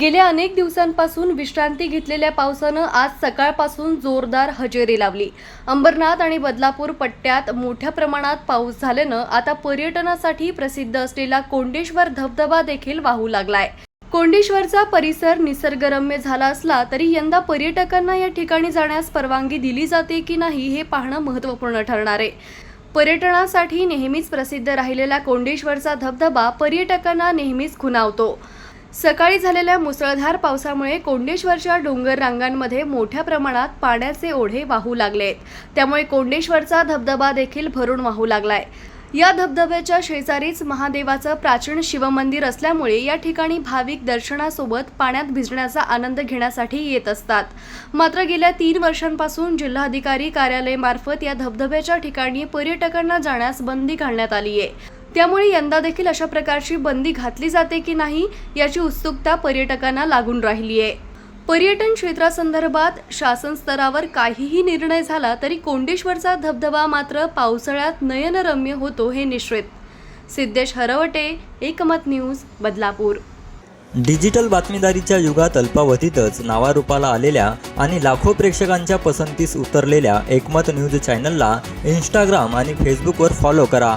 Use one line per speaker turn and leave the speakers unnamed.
गेल्या अनेक दिवसांपासून विश्रांती घेतलेल्या पावसानं आज सकाळपासून जोरदार हजेरी लावली. अंबरनाथ आणि बदलापूर पट्ट्यात मोठ्या प्रमाणात पाऊस झाल्यानं आता पर्यटनासाठी प्रसिद्ध असलेला कोंडेश्वर धबधबा देखील वाहू लागलाय. कोंडेश्वरचा परिसर निसर्गरम्य झाला असला तरी यंदा पर्यटकांना या ठिकाणी जाण्यास परवानगी दिली जाते की नाही हे पाहणं महत्त्वपूर्ण ठरणार आहे. पर्यटनासाठी नेहमीच प्रसिद्ध राहिलेला कोंडेश्वरचा धबधबा पर्यटकांना नेहमीच खुणावतो सकाळी झालेल्या मुसळधार पावसामुळे कोंडेश्वरच्या डोंगर रांगांमध्ये मोठ्या प्रमाणात पाण्याचे ओढे वाहू लागलेत. त्यामुळे कोंडेश्वरचा धबधबा देखील भरून वाहू लागलाय. या धबधब्याच्या शेजारीच महादेवाचं प्राचीन शिवमंदिर असल्यामुळे या ठिकाणी भाविक दर्शनासोबत पाण्यात भिजण्याचा आनंद घेण्यासाठी येत असतात. मात्र गेल्या तीन वर्षांपासून जिल्हाधिकारी कार्यालयामार्फत या धबधब्याच्या ठिकाणी पर्यटकांना जाण्यास बंदी घालण्यात आली आहे त्यामुळे यंदा देखील अशा प्रकारची बंदी घातली जाते की नाही याची उत्सुकता पर्यटकांना लागून राहिली आहे. पर्यटन क्षेत्रासंदर्भात शासन स्तरावर काहीही निर्णय झाला तरी कोंडेश्वरचा धबधबा मात्र पावसाळ्यात नयनरम्य होतो हे निश्चित. सिद्धेश हरवटे एकमत न्यूज बदलापूर.
डिजिटल बातमीदारीच्या युगात अल्पावधीतच नावारूपाला आलेल्या आणि लाखो प्रेक्षकांच्या पसंतीस उतरलेल्या एकमत न्यूज चॅनलला इंस्टाग्राम आणि फेसबुकवर फॉलो करा.